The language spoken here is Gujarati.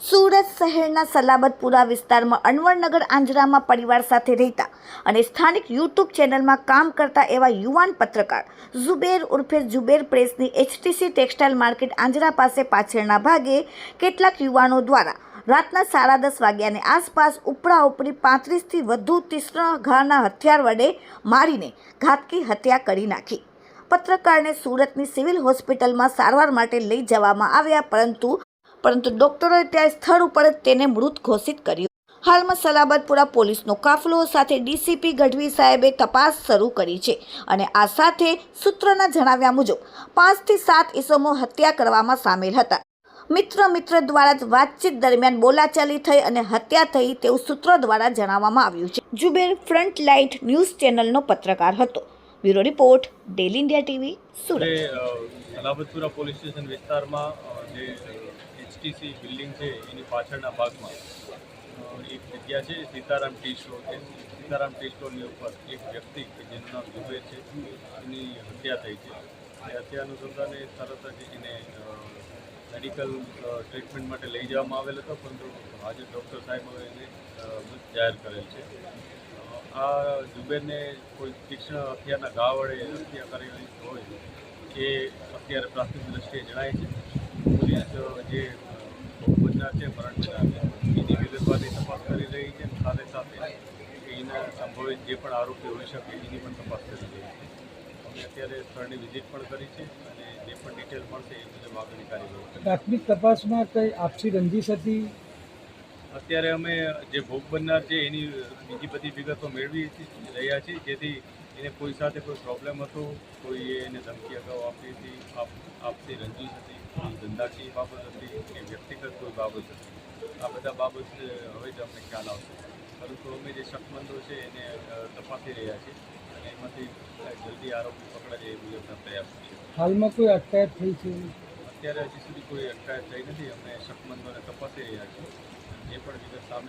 સુરત શહેરના સલાબતપુરા વિસ્તારમાં અનવરનગર આંજરામાં પરિવાર સાથે રહેતા અને સ્થાનિક યુટ્યુબ ચેનલમાં કામ કરતા એવા યુવાન પત્રકાર ઝુબેર ઉર્ફે ઝુબેર પ્રેસની એચટીસી ટેક્સટાઇલ માર્કેટ આંજરા પાસે પાછળના ભાગે કેટલાક યુવાનો દ્વારા રાતના સાડા દસ વાગ્યાની આસપાસ ઉપરા ઉપરી પાંત્રીસથી વધુ તીક્ષ્ણ ઘાના હથિયાર વડે મારીને ઘાતકી હત્યા કરી નાખી. પત્રકારને સુરતની સિવિલ હોસ્પિટલમાં સારવાર માટે લઈ જવામાં આવ્યા, પરંતુ પરંતુ ડોક્ટરોએ ત્યાં સ્થળ ઉપર જ તેને મૃત ઘોષિત કર્યું. હાલમાં સલાબતપુરા પોલીસનો કાફલો સાથે ડીસીપી ગઢવી સાહેબે તપાસ શરૂ કરી છે અને આ સાથે સૂત્રોના જણાવ્યા મુજબ પાંચથી સાત ઈસમો હત્યા કરવામાં સામેલ હતા. મિત્ર મિત્ર દ્વારા જ વાતચીત દરમિયાન બોલાચાલી થઈ અને હત્યા થઈ તેવું સૂત્રો દ્વારા જણાવવામાં આવ્યું છે. જુબેર ફ્રન્ટ લાઇટ ન્યૂઝ ચેનલનો પત્રકાર હતો. Bureau report, daily India TV, Surat. Police station વિસ્તારમાં જે એચટીસી બિલ્ડિંગ છે, એની પાછળના ભાગમાં એક જગ્યા છે, સીતારામ ટી સ્ટોર છે. સીતારામ ટી સ્ટોરની ઉપર એક વ્યક્તિ, કે જેનું નામ ઝુબેર છે, એની હત્યા થઈ છે. એ હત્યા અનુસંધાને તરત જ એને મેડિકલ ટ્રીટમેન્ટ માટે લઈ જવામાં આવેલ હતો, પરંતુ આજે ડૉક્ટર સાહેબે એને જાહેર કરેલ છે. આ જુબેરને કોઈ તીક્ષ્ણ હથિયારના ઘા વડે હત્યા કરેલી હોય એ અત્યારે પ્રાથમિક દ્રષ્ટિએ જણાય છે. પોલીસ જે ભોજના છે મરણ જનાર એની વિગતવારની તપાસ કરી રહી છે. સાથે સાથે એના સંભવિત જે પણ આરોપી હોઈ શકે, એની પણ તપાસ કરી રહી છે. અમે અત્યારે સ્થળની વિઝિટ પણ કરી છે અને જે પણ ડિટેલ મળશે એ મુજબ આગળની કાર્યવાહી પ્રાથમિક તપાસમાં કંઈ આપસી રંજીશ હતી? અત્યારે અમે જે ભોગ બનનાર છે, એની બીજી બધી વિગતો મેળવી રહ્યા છીએ, જેથી એને કોઈ સાથે કોઈ પ્રોબ્લેમ હતો, કોઈ એને ધમકી અગાઉ આપી હતી, આપ આપતી રંજીશ હતી ધંધાકીય બાબત હતી, કે વ્યક્તિગત કોઈ બાબત હતી. આ બધા બાબત હવે જ અમને ખ્યાલ આવશે. પરંતુ અમે જે શકમંદો છે, એને તપાસી રહ્યા છીએ અને એમાંથી જલ્દી આરોપી પકડાય એ મુજબના પ્રયાસ છે. હાલમાં કોઈ અટકાયત થઈ છે? અત્યારે હજી સુધી કોઈ અટકાયત થઈ નથી. અમે શકમંદોને તપાસી રહ્યા છીએ. જે પણ વિગત સામે